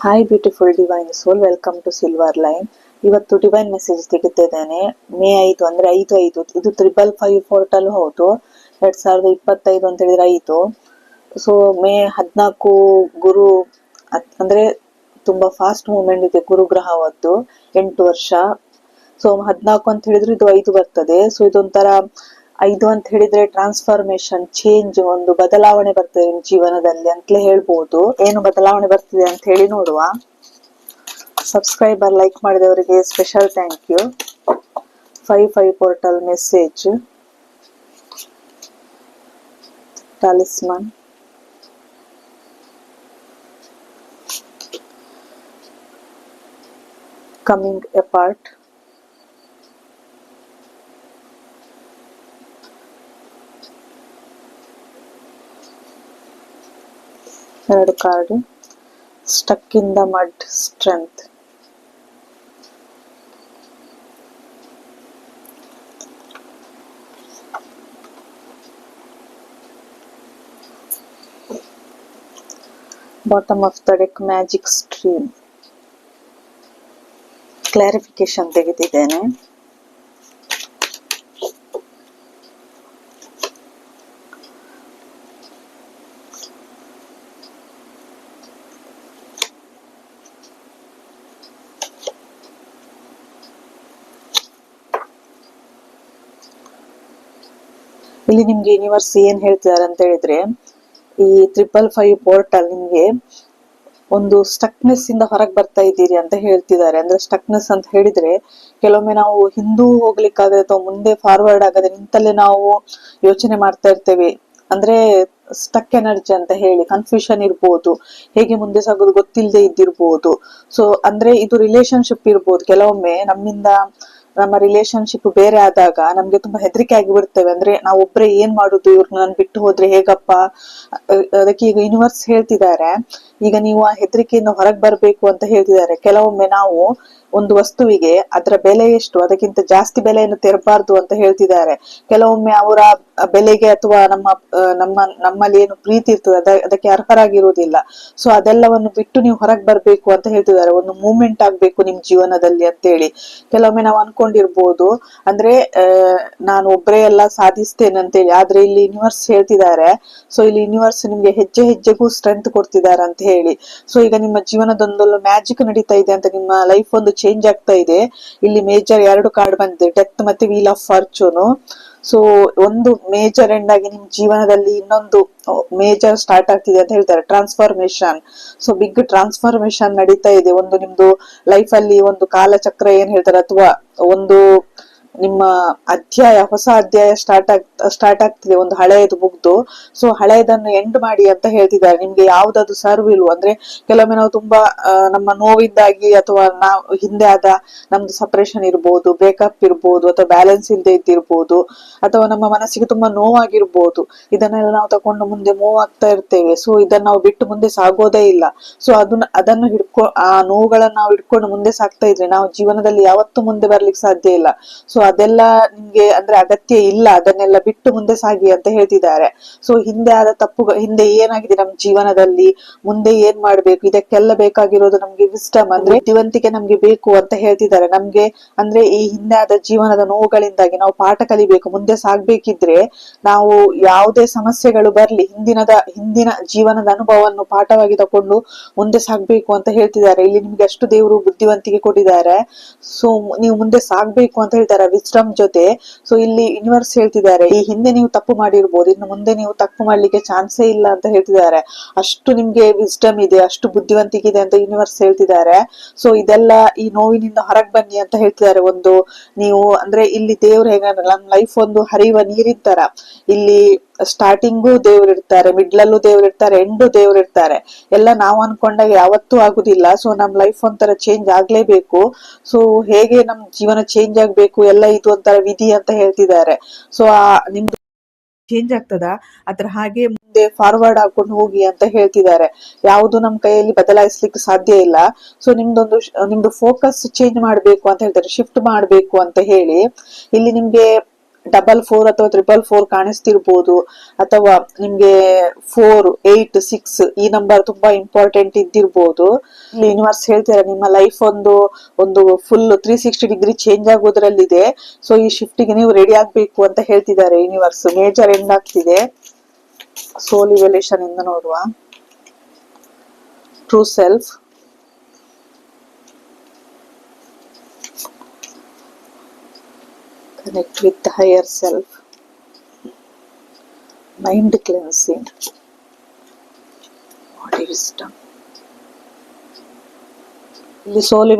Hi beautiful divine soul welcome to silver line ಇವತ್ತು divine message ತೆಗಿತಿದ್ದೇನೆ. May ಐದು ಅಂದ್ರೆ ಐದು ಐದು. ಇದು ತ್ರಿಬಲ್ ಫೈವ್ ಪೋರ್ಟಲ್ ಹೌದು. ಎರಡ್ ಸಾವಿರದ ಇಪ್ಪತ್ತೈದು ಅಂತ ಹೇಳಿದ್ರೆ ಐದು. ಸೊ ಮೇ ಹದಿನಾಲ್ಕು ಗುರು ಅಂದ್ರೆ ತುಂಬಾ ಫಾಸ್ಟ್ ಮೂವ್ಮೆಂಟ್ ಇದೆ ಗುರುಗ್ರಹವದ್ದು ಎಂಟು ವರ್ಷ. ಸೊ ಹದಿನಾಲ್ಕು ಅಂತ ಹೇಳಿದ್ರೆ ಇದು ಐದು ಬರ್ತದೆ. ಸೊ ಇದೊಂಥರ ಐದು ಅಂತ ಹೇಳಿದ್ರೆ ಟ್ರಾನ್ಸ್ಫಾರ್ಮೇಶನ್ ಚೇಂಜ್ ಒಂದು ಬದಲಾವಣೆ ಬರ್ತದೆ ಜೀವನದಲ್ಲಿ ಅಂತಲೇ ಹೇಳ್ಬೋದು. ಏನು ಬದಲಾವಣೆ ಬರ್ತಿದೆ ಅಂತ ಹೇಳಿ ನೋಡುವ. ಸಬ್ಸ್ಕ್ರೈಬರ್ ಲೈಕ್ ಮಾಡಿದವರಿಗೆ special thank you five five portal message talisman coming apart ಎರಡು card stuck in the mud strength bottom of the deck magic stream clarification ತೆಗೆದಿದ್ದೇನೆ. ಇಲ್ಲಿ ನಿಮ್ಗೆ ಯೂನಿವರ್ಸ್ ಏನ್ ಹೇಳ್ತಿದ್ದಾರೆ ಅಂತ ಹೇಳಿದ್ರೆ, ಈ ಟ್ರಿಪಲ್ ಫೈವ್ ಪೋರ್ಟಲ್ ನಿಮ್ಗೆ ಒಂದು ಸ್ಟಕ್ನೆಸ್ ಇಂದ ಹೊರಗೆ ಬರ್ತಾ ಇದ್ದೀರಿ ಅಂತ ಹೇಳ್ತಿದ್ದಾರೆ ಅಂದ್ರೆ ಸ್ಟಕ್ನೆಸ್ ಅಂತ ಹೇಳಿದ್ರೆ, ಕೆಲವೊಮ್ಮೆ ನಾವು ಹಿಂದೂ ಹೋಗ್ಲಿಕ್ಕಾಗದೆ ಅಥವಾ ಮುಂದೆ ಫಾರ್ವರ್ಡ್ ಆಗದೆ ನಿಂತಲ್ಲೇ ನಾವು ಯೋಚನೆ ಮಾಡ್ತಾ ಇರ್ತೇವೆ. ಅಂದ್ರೆ ಸ್ಟಕ್ ಎನರ್ಜಿ ಅಂತ ಹೇಳಿ ಕನ್ಫ್ಯೂಷನ್ ಇರ್ಬೋದು, ಹೇಗೆ ಮುಂದೆ ಸಾಗೋದು ಗೊತ್ತಿಲ್ಲದೆ ಇದ್ದಿರ್ಬೋದು. ಸೊ ಅಂದ್ರೆ ಇದು ರಿಲೇಶನ್ಶಿಪ್ ಇರ್ಬೋದು. ಕೆಲವೊಮ್ಮೆ ನಮ್ಮಿಂದ ನಮ್ಮ ರಿಲೇಶನ್ಶಿಪ್ ಬೇರೆ ಆದಾಗ ನಮ್ಗೆ ತುಂಬಾ ಹೆದರಿಕೆ ಆಗಿಬಿಡ್ತೇವೆ. ಅಂದ್ರೆ ನಾವು ಒಬ್ರೆ ಏನ್ ಮಾಡುದು? ಇವ್ರನ್ನ ನಾನು ಬಿಟ್ಟು ಹೋದ್ರೆ ಹೇಗಪ್ಪ? ಅದಕ್ಕೆ ಈಗ ಯೂನಿವರ್ಸ್ ಹೇಳ್ತಿದ್ದಾರೆ. ಈಗ ನೀವು ಆ ಹೆದರಿಕೆಯಿಂದ ಹೊರಗೆ ಬರ್ಬೇಕು ಅಂತ ಹೇಳ್ತಿದ್ದಾರೆ. ಕೆಲವೊಮ್ಮೆ ನಾವು ಒಂದು ವಸ್ತುವಿಗೆ ಅದರ ಬೆಲೆ ಎಷ್ಟು, ಅದಕ್ಕಿಂತ ಜಾಸ್ತಿ ಬೆಲೆಯನ್ನು ತೆರಬಾರ್ದು ಅಂತ ಹೇಳ್ತಿದ್ದಾರೆ. ಕೆಲವೊಮ್ಮೆ ಅವರ ಬೆಲೆಗೆ ಅಥವಾ ನಮ್ಮ ನಮ್ಮ, ನಮ್ಮಲ್ಲಿ ಏನು ಪ್ರೀತಿ ಇರ್ತದೆ, ಅದ, ಅದಕ್ಕೆ ಅರ್ಹರಾಗಿರುವುದಿಲ್ಲ. ಸೊ ಅದೆಲ್ಲವನ್ನು ಬಿಟ್ಟು ನೀವು ಹೊರಗೆ ಬರ್ಬೇಕು ಅಂತ ಹೇಳ್ತಿದ್ದಾರೆ. ಒಂದು ಮೂವ್ಮೆಂಟ್ ಆಗ್ಬೇಕು ನಿಮ್ ಜೀವನದಲ್ಲಿ ಅಂತೇಳಿ. ಕೆಲವೊಮ್ಮೆ ನಾವು ಅನ್ಕೊಂಡಿರ್ಬೋದು, ಅಂದ್ರೆ ನಾನು ಒಬ್ಬರೇ ಎಲ್ಲ ಸಾಧಿಸ್ತೇನೆ ಅಂತೇಳಿ. ಆದ್ರೆ ಇಲ್ಲಿ ಯೂನಿವರ್ಸ್ ಹೇಳ್ತಿದ್ದಾರೆ. ಸೊ ಇಲ್ಲಿ ಯೂನಿವರ್ಸ್ ನಿಮ್ಗೆ ಹೆಜ್ಜೆ ಹೆಜ್ಜೆಗೂ ಸ್ಟ್ರೆಂತ್ ಕೊಡ್ತಿದ್ದಾರೆ ಅಂತ ಹೇಳಿ. ಸೊ ಈಗ ನಿಮ್ಮ ಜೀವನದೊಂದೊಂದು ಮ್ಯಾಜಿಕ್ ನಡೀತಾ ಇದೆ ಅಂತ ನಿಮ್ಮ ಲೈಫ್ ಒಂದು ಚೇಂಜ್ ಆಗ್ತಾ ಇದೆ. ಇಲ್ಲಿ ಮೇಜರ್ ಎರಡು ಕಾರ್ಡ್ ಬಂದಿದೆ ಡೆತ್ ಮತ್ತೆ ವೀಲ್ ಆಫ್ ಫಾರ್ಚೂನ್ ಸೊ ಒಂದು ಮೇಜರ್ ಎಂಡ್ ಆಗಿ ನಿಮ್ ಜೀವನದಲ್ಲಿ ಇನ್ನೊಂದು ಮೇಜರ್ ಸ್ಟಾರ್ಟ್ ಆಗ್ತಿದೆ ಅಂತ ಹೇಳ್ತಾರೆ ಟ್ರಾನ್ಸ್ಫಾರ್ಮೇಶನ್ ಸೊ ಬಿಗ್ ಟ್ರಾನ್ಸ್ಫಾರ್ಮೇಶನ್ ನಡೀತಾ ಇದೆ. ಒಂದು ನಿಮ್ದು ಲೈಫ್ ಅಲ್ಲಿ ಒಂದು ಕಾಲಚಕ್ರ ಏನ್ ಹೇಳ್ತಾರೆ, ಅಥವಾ ಒಂದು ನಿಮ್ಮ ಅಧ್ಯಾಯ, ಹೊಸ ಅಧ್ಯಾಯ ಸ್ಟಾರ್ಟ್ ಆಗ್ ಸ್ಟಾರ್ಟ್ ಆಗ್ತಿದೆ, ಒಂದು ಹಳೆಯದು ಮುಗ್ದು. ಸೊ ಹಳೆಯದನ್ನು ಎಂಡ್ ಮಾಡಿ ಅಂತ ಹೇಳ್ತಿದ್ದಾರೆ. ನಿಮ್ಗೆ ಯಾವ್ದಾದ್ರು ಸರ್ವ್ ಇಲ್ವ? ಅಂದ್ರೆ ಕೆಲವೊಮ್ಮೆ ನಾವು ತುಂಬಾ ನಮ್ಮ ನೋವಿಂದಾಗಿ ಅಥವಾ ನಾವು ಹಿಂದೆ ಆದ ನಮ್ದು ಸಪರೇಷನ್ ಇರ್ಬೋದು ಬ್ರೇಕಪ್ ಇರ್ಬೋದು, ಅಥವಾ ಬ್ಯಾಲೆನ್ಸ್ ಇಲ್ಲದೆ ಇದ್ದಿರ್ಬೋದು, ಅಥವಾ ನಮ್ಮ ಮನಸ್ಸಿಗೆ ತುಂಬಾ ನೋವಾಗಿರ್ಬೋದು, ಇದನ್ನೆಲ್ಲ ನಾವು ತಕೊಂಡು ಮುಂದೆ ಮೂವ್ ಆಗ್ತಾ ಇರ್ತೇವೆ. ಸೊ ಇದನ್ನ ನಾವು ಬಿಟ್ಟು ಮುಂದೆ ಸಾಗೋದೇ ಇಲ್ಲ. ಸೊ ಅದನ್ನ, ಅದನ್ನು ಹಿಡ್ಕೊ, ಆ ನೋವುಗಳನ್ನ ನಾವು ಹಿಡ್ಕೊಂಡು ಮುಂದೆ ಸಾಗ್ತಾ ಇದ್ರೆ ನಾವು ಜೀವನದಲ್ಲಿ ಯಾವತ್ತೂ ಮುಂದೆ ಬರ್ಲಿಕ್ಕೆ ಸಾಧ್ಯ ಇಲ್ಲ. ಸೊ ಅದೆಲ್ಲ ನಿಮ್ಗೆ ಅಂದ್ರೆ ಅಗತ್ಯ ಇಲ್ಲ, ಅದನ್ನೆಲ್ಲ ಬಿಟ್ಟು ಮುಂದೆ ಸಾಗಿ ಅಂತ ಹೇಳ್ತಿದ್ದಾರೆ. ಸೊ ಹಿಂದೆ ಆದ ತಪ್ಪು, ಹಿಂದೆ ಏನಾಗಿದೆ ನಮ್ ಜೀವನದಲ್ಲಿ, ಮುಂದೆ ಏನ್ ಮಾಡ್ಬೇಕು, ಇದಕ್ಕೆಲ್ಲ ಬೇಕಾಗಿರೋದು ನಮ್ಗೆ ವಿಸ್ಟಮ್ ಅಂದ್ರೆ ಬುದ್ಧಿವಂತಿಕೆ ನಮ್ಗೆ ಬೇಕು ಅಂತ ಹೇಳ್ತಿದ್ದಾರೆ. ನಮ್ಗೆ ಅಂದ್ರೆ ಈ ಹಿಂದೆ ಆದ ಜೀವನದ ನೋವುಗಳಿಂದಾಗಿ ನಾವು ಪಾಠ ಕಲಿಬೇಕು, ಮುಂದೆ ಸಾಗ್ಬೇಕಿದ್ರೆ ನಾವು ಯಾವುದೇ ಸಮಸ್ಯೆಗಳು ಬರ್ಲಿ, ಹಿಂದಿನದ, ಹಿಂದಿನ ಜೀವನದ ಅನುಭವವನ್ನು ಪಾಠವಾಗಿ ತಕೊಂಡು ಮುಂದೆ ಸಾಗ್ಬೇಕು ಅಂತ ಹೇಳ್ತಿದ್ದಾರೆ. ಇಲ್ಲಿ ನಿಮ್ಗೆ ಅಷ್ಟು ದೇವರು ಬುದ್ಧಿವಂತಿಕೆ ಕೊಟ್ಟಿದ್ದಾರೆ. ಸೊ ನೀವು ಮುಂದೆ ಸಾಗ್ಬೇಕು ಅಂತ ಹೇಳ್ತಾರೆ. ವಿಸ್ಡಮ್ ಜೊತೆ ಸೊ ಇಲ್ಲಿ ಯೂನಿವರ್ಸ್ ಹೇಳ್ತಿದ್ದಾರೆ, ಈ ಹಿಂದೆ ನೀವು ತಪ್ಪು ಮಾಡಿರ್ಬೋದು, ಇನ್ನು ಮುಂದೆ ನೀವು ತಪ್ಪು ಮಾಡ್ಲಿಕ್ಕೆ ಚಾನ್ಸೇ ಇಲ್ಲ ಅಂತ ಹೇಳ್ತಿದ್ದಾರೆ. ಅಷ್ಟು ನಿಮ್ಗೆ ವಿಸ್ಟಮ್ ಇದೆ, ಅಷ್ಟು ಬುದ್ಧಿವಂತಿಕೆ ಇದೆ ಅಂತ ಯೂನಿವರ್ಸ್ ಹೇಳ್ತಿದ್ದಾರೆ. ಸೊ ಇದೆಲ್ಲ ಈ ನೋವಿನಿಂದ ಹೊರಗೆ ಬನ್ನಿ ಅಂತ ಹೇಳ್ತಿದ್ದಾರೆ ಒಂದು, ನೀವು ಅಂದ್ರೆ ಇಲ್ಲಿ ದೇವ್ರು ಹೇಗಂದ್ರೆ ನಮ್ ಲೈಫ್ ಒಂದು ಹರಿಯುವ ನೀರಿನ ತರ. ಇಲ್ಲಿ ಸ್ಟಾರ್ಟಿಂಗು ದೇವ್ರು ಇರ್ತಾರೆ ಮಿಡ್ಲಲ್ಲೂ ದೇವ್ರು ಇರ್ತಾರೆ ಎಂಡು ದೇವ್ರು ಇರ್ತಾರೆ. ಎಲ್ಲ ನಾವು ಅನ್ಕೊಂಡಾಗ ಯಾವತ್ತೂ ಆಗುದಿಲ್ಲ. ಸೊ ನಮ್ ಲೈಫ್ ಒಂಥರ ಚೇಂಜ್ ಆಗ್ಲೇಬೇಕು. ಸೊ ಹೇಗೆ ನಮ್ ಜೀವನ ಚೇಂಜ್ ಆಗ್ಬೇಕು, ಎಲ್ಲ ಇದು ಒಂಥರ ವಿಧಿ ಅಂತ ಹೇಳ್ತಿದ್ದಾರೆ. ಸೊ ಆ, ನಿಮ್ದು ಚೇಂಜ್ ಆಗ್ತದ? ಅದ್ರ ಹಾಗೆ ಮುಂದೆ ಫಾರ್ವರ್ಡ್ ಹಾಕೊಂಡು ಹೋಗಿ ಅಂತ ಹೇಳ್ತಿದ್ದಾರೆ. ಯಾವುದು ನಮ್ ಕೈಯಲ್ಲಿ ಬದಲಾಯಿಸ್ಲಿಕ್ಕೆ ಸಾಧ್ಯ ಇಲ್ಲ. ಸೊ ನಿಮ್ದೊಂದು ನಿಮ್ದು ಫೋಕಸ್ ಚೇಂಜ್ ಮಾಡ್ಬೇಕು ಅಂತ ಹೇಳ್ತಾರೆ ಶಿಫ್ಟ್ ಮಾಡ್ಬೇಕು ಅಂತ ಹೇಳಿ. ಇಲ್ಲಿ ನಿಮ್ಗೆ ಡಬಲ್ ಫೋರ್ ಅಥವಾ ಟ್ರಿಪಲ್ ಫೋರ್ ಕಾಣಿಸ್ತಿರ್ಬೋದು. ಅಥವಾ ನಿಮ್ಗೆ ಫೋರ್ ಏಟ್ ಸಿಕ್ಸ್ ಈ ನಂಬರ್ ತುಂಬಾ ಇಂಪಾರ್ಟೆಂಟ್ ಇದ್ದಿರ್ಬೋದು. ಯೂನಿವರ್ಸ್ ಹೇಳ್ತೀರಾ ನಿಮ್ಮ ಲೈಫ್ ಒಂದು ಒಂದು full three sixty degree change ಆಗೋದ್ರಲ್ಲಿದೆ. So ಈ ಶಿಫ್ಟಿಗೆ ನೀವು ರೆಡಿ ಆಗ್ಬೇಕು ಅಂತ ಹೇಳ್ತಿದ್ದಾರೆ ಯೂನಿವರ್ಸ್ ಮೇಜರ್ ಎಂಡ್ ಆಗ್ತಿದೆ. ಸೋಲ್ ಇವೆಲ್ಯೂಷನ್ ಇಂದ ನೋಡುವ. True self connect with the higher self. Mind cleansing. Body wisdom ಇಲ್ಲಿ ಸೋಲ್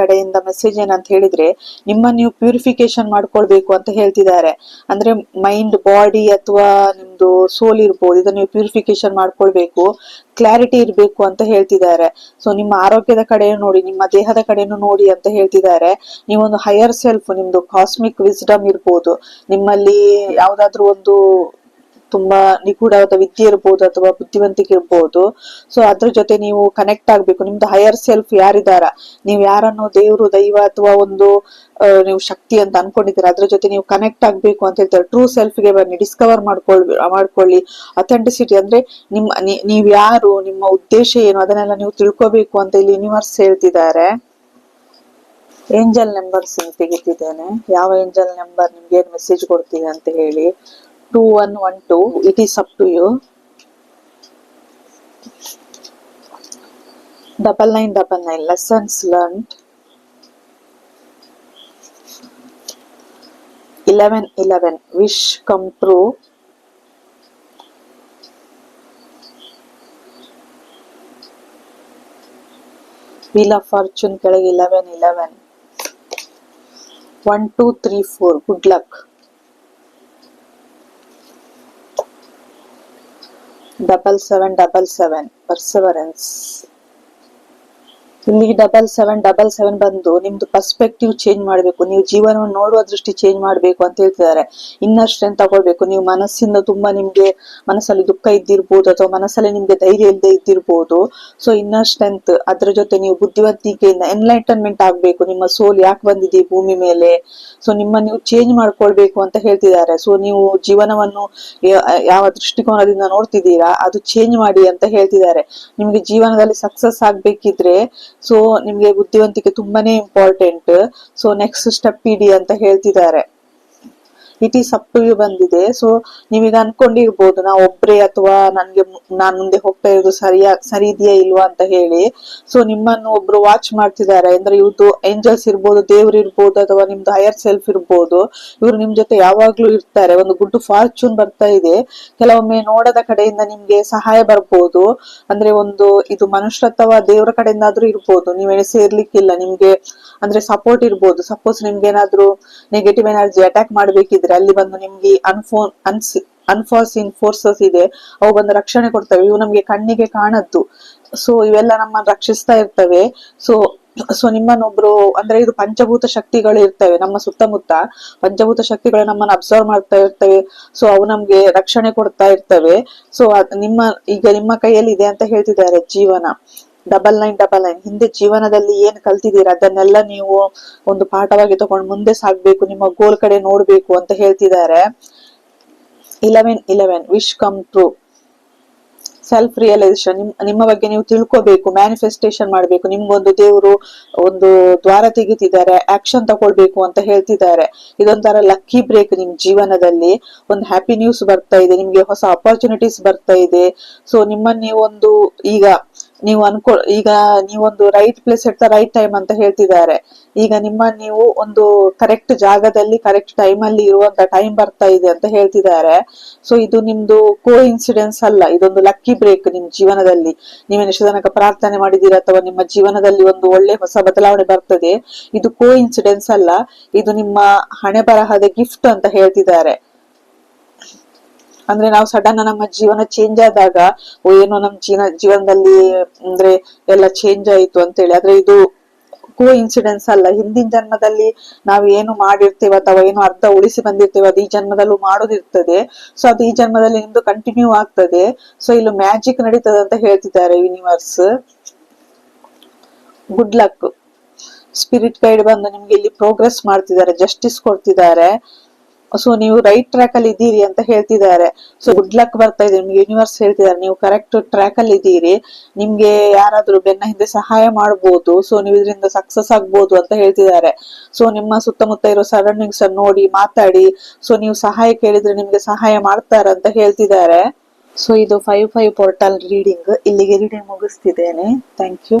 ಕಡೆಯಿಂದ ಮೆಸೇಜ್ ಏನಂತ ಹೇಳಿದ್ರೆ, ನಿಮ್ಮ ನೀವು ಪ್ಯೂರಿಫಿಕೇಶನ್ ಮಾಡ್ಕೊಳ್ಬೇಕು ಅಂತ ಹೇಳ್ತಿದ್ದಾರೆ. ಅಂದ್ರೆ ಮೈಂಡ್ ಬಾಡಿ ಅಥವಾ ನಿಮ್ದು ಸೋಲ್ ಇರ್ಬೋದು, ಇದನ್ನ ನೀವು ಪ್ಯೂರಿಫಿಕೇಶನ್ ಮಾಡ್ಕೊಳ್ಬೇಕು ಕ್ಲಾರಿಟಿ ಇರಬೇಕು ಅಂತ ಹೇಳ್ತಿದ್ದಾರೆ. ಸೊ ನಿಮ್ಮ ಆರೋಗ್ಯದ ಕಡೆ ನೋಡಿ, ನಿಮ್ಮ ದೇಹದ ಕಡೆಯೂ ನೋಡಿ ಅಂತ ಹೇಳ್ತಿದ್ದಾರೆ. ನೀವೊಂದು ಹೈಯರ್ ಸೆಲ್ಫ್ ನಿಮ್ದು ಕಾಸ್ಮಿಕ್ ವಿಸ್ಡಮ್ ಇರ್ಬೋದು. ನಿಮ್ಮಲ್ಲಿ ಯಾವ್ದಾದ್ರು ಒಂದು ತುಂಬಾ ನಿಗೂಢವಾದ ವಿದ್ಯೆ ಇರ್ಬೋದು ಅಥವಾ ಬುದ್ಧಿವಂತಿಕೆ ಇರ್ಬೋದು. ಸೊ ಅದ್ರ ಜೊತೆ ನೀವು ಕನೆಕ್ಟ್ ಆಗ್ಬೇಕು. ನಿಮ್ದು ಹೈಯರ್ ಸೆಲ್ಫ್ ಯಾರಿದಾರ? ನೀವು ಯಾರನ್ನು ದೇವರು, ದೈವ ಅಥವಾ ಒಂದು ನೀವು ಶಕ್ತಿ ಅಂತ ಅನ್ಕೊಂಡಿದ್ದೀರಾ? ಅದ್ರ ಜೊತೆ ನೀವು ಕನೆಕ್ಟ್ ಆಗ್ಬೇಕು ಅಂತ ಹೇಳ್ತಾರೆ. ಟ್ರೂ ಸೆಲ್ಫ್ಗೆ ಬನ್ನಿ. ಡಿಸ್ಕವರ್ ಮಾಡ್ಕೊಳ್, ಮಾಡ್ಕೊಳ್ಳಿ. ಅಥೆಂಟಿಸಿಟಿ ಅಂದ್ರೆ ನಿಮ್ಮ ನೀವು ನೀವ್ ಯಾರು, ನಿಮ್ಮ ಉದ್ದೇಶ ಏನು, ಅದನ್ನೆಲ್ಲ ನೀವು ತಿಳ್ಕೊಬೇಕು ಅಂತ ಇಲ್ಲಿ ಯೂನಿವರ್ಸ್ ಹೇಳ್ತಿದ್ದಾರೆ. ಏಂಜಲ್ ನಂಬರ್ಸ್ ತೆಗಿತಿದ್ದೇನೆ. ಯಾವ ಏಂಜಲ್ ನಂಬರ್ ನಿಮ್ಗೆ ಏನ್ ಮೆಸೇಜ್ ಕೊಡ್ತೀವಿ ಅಂತ ಹೇಳಿ. Two one one two it is up to you double nine double nine lessons learned eleven eleven wish come true wheel of fortune ಕೆಳಗೆ eleven eleven one two three four good luck double seven double seven perseverance ಇಲ್ಲಿ double seven double seven ಬಂದು ನಿಮ್ದು perspective change ಮಾಡಬೇಕು. ನೀವು ಜೀವನವನ್ನು ನೋಡುವ ದೃಷ್ಟಿ change ಮಾಡಬೇಕು ಅಂತ ಹೇಳ್ತಿದ್ದಾರೆ. ಇನ್ನರ್ ಸ್ಟ್ರೆಂತ್ ತಗೊಳ್ಬೇಕು. ನೀವು ಮನಸ್ಸಿಂದ ತುಂಬಾ ನಿಮ್ಗೆ ಮನಸ್ಸಲ್ಲಿ ದುಃಖ ಇದ್ದಿರ್ಬೋದು ಅಥವಾ ಮನಸ್ಸಲ್ಲಿ ನಿಮ್ಗೆ ಧೈರ್ಯ ಇಲ್ಲದೆ ಇದ್ದಿರ್ಬೋದು. ಸೊ ಇನ್ನರ್ ಸ್ಟ್ರೆಂತ್ ಅದ್ರ ಜೊತೆ ನೀವು ಬುದ್ಧಿವಂತಿಕೆಯಿಂದ ಎನ್ಲೈಟನ್ಮೆಂಟ್ ಆಗ್ಬೇಕು. ನಿಮ್ಮ ಸೋಲ್ ಯಾಕೆ ಬಂದಿದೆ ಭೂಮಿ ಮೇಲೆ? ಸೊ ನಿಮ್ಮ ನೀವು ಚೇಂಜ್ ಮಾಡ್ಕೊಳ್ಬೇಕು ಅಂತ ಹೇಳ್ತಿದ್ದಾರೆ. ಸೊ ನೀವು ಜೀವನವನ್ನು ಯಾವ ದೃಷ್ಟಿಕೋನದಿಂದ ನೋಡ್ತಿದ್ದೀರಾ, ಅದು ಚೇಂಜ್ ಮಾಡಿ ಅಂತ ಹೇಳ್ತಿದ್ದಾರೆ. ನಿಮ್ಗೆ ಜೀವನದಲ್ಲಿ ಸಕ್ಸಸ್ ಆಗ್ಬೇಕಿದ್ರೆ ಸೊ ನಿಮ್ಗೆ ಬುದ್ಧಿವಂತಿಕೆ ತುಂಬಾನೇ ಇಂಪಾರ್ಟೆಂಟ್ ಸೊ ನೆಕ್ಸ್ಟ್ ಸ್ಟೆಪ್ ಇಡಿ ಅಂತ ಹೇಳ್ತಿದ್ದಾರೆ. It is up to you ಬಂದಿದೆ. ಸೊ ನೀವೀಗ ಅನ್ಕೊಂಡಿರ್ಬೋದು ನಾ ಒಬ್ರೇ ಅಥವಾ ನನ್ಗೆ ನಾನ್ ಮುಂದೆ ಇರೋದು ಸರಿಯಾ ಸರಿ ಇದೆಯಾ ಇಲ್ವಾ ಅಂತ ಹೇಳಿ. ಸೊ ನಿಮ್ಮನ್ನು ಒಬ್ರು ವಾಚ್ ಮಾಡ್ತಿದ್ದಾರೆ. ಅಂದ್ರೆ ಇವ್ರದ್ದು ಏಂಜಲ್ಸ್ ಇರ್ಬೋದು, ದೇವ್ರು ಇರ್ಬೋದು, ಅಥವಾ ನಿಮ್ದು ಹೈಯರ್ ಸೆಲ್ಫ್ ಇರ್ಬೋದು, ಇವ್ರು ನಿಮ್ ಜೊತೆ ಯಾವಾಗ್ಲೂ ಇರ್ತಾರೆ. ಒಂದು ಗುಡ್ ಫಾರ್ಚೂನ್ ಬರ್ತಾ ಇದೆ. ಕೆಲವೊಮ್ಮೆ ನೋಡದ ಕಡೆಯಿಂದ ನಿಮ್ಗೆ ಸಹಾಯ ಬರ್ಬೋದು. ಅಂದ್ರೆ ಒಂದು ಇದು ಮನುಷ್ಯ ಅಥವಾ ದೇವರ ಕಡೆಯಿಂದ ಆದ್ರೂ ಇರ್ಬೋದು ನೀವೇನು ಸೇರ್ಲಿಕ್ಕಿಲ್ಲ, ನಿಮ್ಗೆ ಅಂದ್ರೆ ಸಪೋರ್ಟ್ ಇರ್ಬೋದು. ಸಪೋಸ್ ನಿಮ್ಗೆ ಏನಾದ್ರೂ ನೆಗೆಟಿವ್ ಎನರ್ಜಿ ಅಟ್ಯಾಕ್ ಮಾಡ್ಬೇಕಿದ್ರೆ, ಅಲ್ಲಿ ಬಂದು ನಿಮ್ಗೆ ಅನ್ಫೋನ್ ಅನ್ಸಿ ಅನ್ಫಾರ್ಸಿನ್ ಫೋರ್ಸಸ್ ಇದೆ, ಅವು ಬಂದು ರಕ್ಷಣೆ ಕೊಡ್ತವೆ. ಇವು ನಮ್ಗೆ ಕಣ್ಣಿಗೆ ಕಾಣದ್ದು. ಸೊ ಇವೆಲ್ಲ ನಮ್ಮನ್ನ ರಕ್ಷಿಸ್ತಾ ಇರ್ತವೆ. ಸೊ ಸೊ ನಿಮ್ಮನ್ನೊಬ್ರು, ಅಂದ್ರೆ ಇದು ಪಂಚಭೂತ ಶಕ್ತಿಗಳು ಇರ್ತವೆ, ನಮ್ಮ ಸುತ್ತಮುತ್ತ. ಪಂಚಭೂತ ಶಕ್ತಿಗಳು ನಮ್ಮನ್ನ ಅಬ್ಸರ್ವ್ ಮಾಡ್ತಾ ಇರ್ತವೆ. ಸೊ ಅವು ನಮ್ಗೆ ರಕ್ಷಣೆ ಕೊಡ್ತಾ ಇರ್ತವೆ. ಸೊ ನಿಮ್ಮ, ಈಗ ನಿಮ್ಮ ಕೈಯಲ್ಲಿ ಇದೆ ಅಂತ ಹೇಳ್ತಿದ್ದಾರೆ ಜೀವನ. ಡಬಲ್ ನೈನ್ ಡಬಲ್ ನೈನ್ ಹಿಂದೆ ಜೀವನದಲ್ಲಿ ಏನ್ ಕಲ್ತಿದ್ದೀರಾ? ಅದನ್ನೆಲ್ಲ ನೀವು ಒಂದು ಪಾಠವಾಗಿ ತಗೊಂಡು ಮುಂದೆ ಸಾಗ್ಬೇಕು ನಿಮ್ಮ ಗೋಲ್ ಕಡೆ ನೋಡ್ಬೇಕು ಅಂತ ಹೇಳ್ತಿದ್ದಾರೆ. Eleven eleven wish come true self realisation ನಿಮ್, ನಿಮ್ಮ ಬಗ್ಗೆ ನೀವು ತಿಳ್ಕೋಬೇಕು ಮ್ಯಾನಿಫೆಸ್ಟೇಷನ್ ಮಾಡಬೇಕು. ನಿಮ್ಗೊಂದು ದೇವರು ಒಂದು ದ್ವಾರ ತೆಗಿತಿದ್ದಾರೆ ಆಕ್ಷನ್ ತಗೊಳ್ಬೇಕು ಅಂತ ಹೇಳ್ತಿದ್ದಾರೆ. ಇದೊಂಥರ ಲಕ್ಕಿ ಬ್ರೇಕ್ ನಿಮ್ ಜೀವನದಲ್ಲಿ. ಒಂದು ಹ್ಯಾಪಿ ನ್ಯೂಸ್ ಬರ್ತಾ ಇದೆ, ನಿಮ್ಗೆ ಹೊಸ ಅಪರ್ಚುನಿಟೀಸ್ ಬರ್ತಾ ಇದೆ. ಸೊ ನಿಮ್ಮನ್ನ ನೀವೊಂದು ಈಗ ನೀವು ಅನ್ಕೊ, ಈಗ ನೀವೊಂದು right place at right time ಅಂತ ಹೇಳ್ತಿದ್ದಾರೆ. ಈಗ ನಿಮ್ಮ ನೀವು ಒಂದು ಕರೆಕ್ಟ್ ಜಾಗದಲ್ಲಿ ಕರೆಕ್ಟ್ ಟೈಮ್ ಅಲ್ಲಿ ಇರುವಂತ ಟೈಮ್ ಬರ್ತಾ ಇದೆ ಅಂತ ಹೇಳ್ತಿದ್ದಾರೆ. ಸೊ ಇದು ನಿಮ್ದು ಕೋ ಇನ್ಸಿಡೆನ್ಸ್ ಅಲ್ಲ. ಇದೊಂದು ಲಕ್ಕಿ ಬ್ರೇಕ್ ನಿಮ್ ಜೀವನದಲ್ಲಿ. ನೀವು ತನಕ ಪ್ರಾರ್ಥನೆ ಮಾಡಿದ್ದೀರಾ ಅಥವಾ ನಿಮ್ಮ ಜೀವನದಲ್ಲಿ ಒಂದು ಒಳ್ಳೆ ಹೊಸ ಬದಲಾವಣೆ ಬರ್ತದೆ? ಇದು ಕೋ ಇನ್ಸಿಡೆನ್ಸ್ ಅಲ್ಲ. ಇದು ನಿಮ್ಮ ಹಣೆ ಬರಹದ ಗಿಫ್ಟ್ ಅಂತ ಹೇಳ್ತಿದ್ದಾರೆ. ಅಂದ್ರೆ ನಾವು ಸಡನ್ ನಮ್ಮ ಜೀವನ ಚೇಂಜ್ ಆದಾಗ, ಓ ಏನೋ ನಮ್ಮ ಜೀವನ, ಜೀವನದಲ್ಲಿ ಅಂದ್ರೆ ಎಲ್ಲ ಚೇಂಜ್ ಆಯ್ತು ಅಂತೇಳಿ ಆದ್ರೆ ಇದು ಕೋ ಇನ್ಸಿಡೆನ್ಸ್ ಅಲ್ಲ. ಹಿಂದಿನ ಜನ್ಮದಲ್ಲಿ ನಾವು ಏನು ಮಾಡಿರ್ತೇವೆ ಅಥವಾ ಏನು ಅರ್ಧ ಉಳಿಸಿ ಬಂದಿರ್ತೇವೆ, ಅದು ಈ ಜನ್ಮದಲ್ಲೂ ಮಾಡೋದಿರ್ತದೆ. ಸೊ ಅದು ಈ ಜನ್ಮದಲ್ಲಿ ನಿಮ್ದು ಕಂಟಿನ್ಯೂ ಆಗ್ತದೆ. ಸೊ ಇಲ್ಲಿ ಮ್ಯಾಜಿಕ್ ನಡೀತದೆ ಅಂತ ಹೇಳ್ತಿದ್ದಾರೆ universe good luck spirit guide ಬಂದು ನಿಮ್ಗೆ ಇಲ್ಲಿ ಪ್ರೋಗ್ರೆಸ್ ಮಾಡ್ತಿದ್ದಾರೆ ಜಸ್ಟಿಸ್ ಕೊಡ್ತಿದ್ದಾರೆ. ಸೊ ನೀವು ರೈಟ್ ಟ್ರ್ಯಾಕ್ ಅಲ್ಲಿ ಇದ್ದೀರಿ ಅಂತ ಹೇಳ್ತಿದ್ದಾರೆ. ಸೊ ಗುಡ್ ಲಕ್ ಬರ್ತಾ ಇದೆ. ನಿಮ್ಗೆ ಯೂನಿವರ್ಸ್ ಹೇಳ್ತಿದ್ದಾರೆ. ನೀವು ಕರೆಕ್ಟ್ ಟ್ರ್ಯಾಕ್ ಅಲ್ಲಿ ಇದ್ದೀರಿ. ನಿಮ್ಗೆ ಯಾರಾದ್ರೂ ಬೆನ್ನ ಹಿಂದೆ ಸಹಾಯ ಮಾಡಬಹುದು ಸೊ ನೀವು ಇದರಿಂದ ಸಕ್ಸಸ್ ಆಗ್ಬಹುದು ಅಂತ ಹೇಳ್ತಿದ್ದಾರೆ. ಸೊ ನಿಮ್ಮ ಸುತ್ತಮುತ್ತ ಇರೋ ಸರೌಂಡಿಂಗ್ಸ್ ಅನ್ನು ನೋಡಿ ಮಾತಾಡಿ. ಸೊ ನೀವು ಸಹಾಯ ಕೇಳಿದ್ರೆ ನಿಮ್ಗೆ ಸಹಾಯ ಮಾಡ್ತಾರಂತ ಹೇಳ್ತಿದ್ದಾರೆ. ಸೊ ಇದು ಫೈವ್ ಫೈವ್ ಪೋರ್ಟಲ್ ರೀಡಿಂಗ್ ಇಲ್ಲಿಗೆ ರೀಡಿಂಗ್ ಮುಗಿಸ್ತಿದ್ದೇನೆ. Thank you